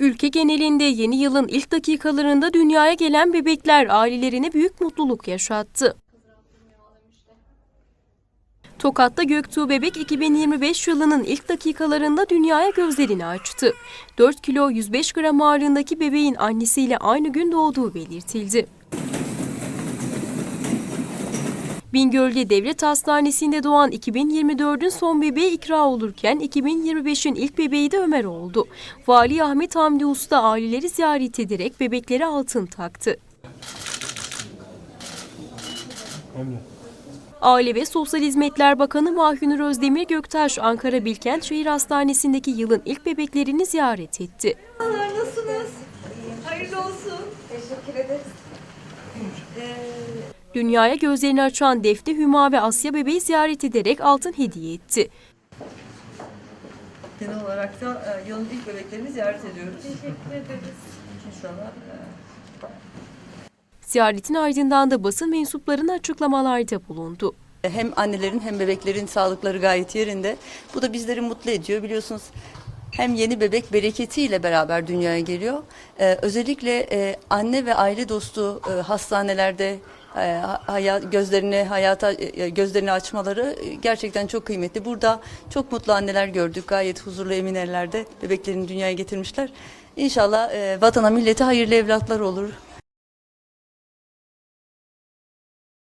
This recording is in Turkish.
Ülke genelinde yeni yılın ilk dakikalarında dünyaya gelen bebekler ailelerine büyük mutluluk yaşattı. Tokat'ta Göktuğ Bebek 2025 yılının ilk dakikalarında dünyaya gözlerini açtı. 4 kilo 105 gram ağırlığındaki bebeğin annesiyle aynı gün doğduğu belirtildi. Bingöl'de Devlet Hastanesi'nde doğan 2024'ün son bebeği ikra olurken 2025'in ilk bebeği de Ömer oldu. Vali Ahmet Hamdi Usta aileleri ziyaret ederek bebeklere altın taktı. Aile ve Sosyal Hizmetler Bakanı Mahünür Özdemir Göktaş, Ankara Bilkent Şehir Hastanesi'ndeki yılın ilk bebeklerini ziyaret etti. Merhabalar, nasılsınız? Hayırlı olsun. Teşekkür ederiz. Dünyaya gözlerini açan Defne Hüma ve Asya bebeği ziyaret ederek altın hediye etti. Genel olarak da e, yılın ilk bebeklerini ziyaret ediyoruz. Teşekkür ederiz. İnşallah. e, Ziyaretin ardından da basın mensuplarına açıklamalarda bulundu. Hem annelerin hem bebeklerin sağlıkları gayet yerinde. Bu da bizleri mutlu ediyor. Biliyorsunuz hem yeni bebek bereketiyle beraber dünyaya geliyor. Ee, özellikle e, anne ve aile dostu e, hastanelerde hayat, gözlerini hayata e, gözlerini açmaları e, gerçekten çok kıymetli. Burada çok mutlu anneler gördük. Gayet huzurlu emin ellerde bebeklerini dünyaya getirmişler. İnşallah e, vatana millete hayırlı evlatlar olur.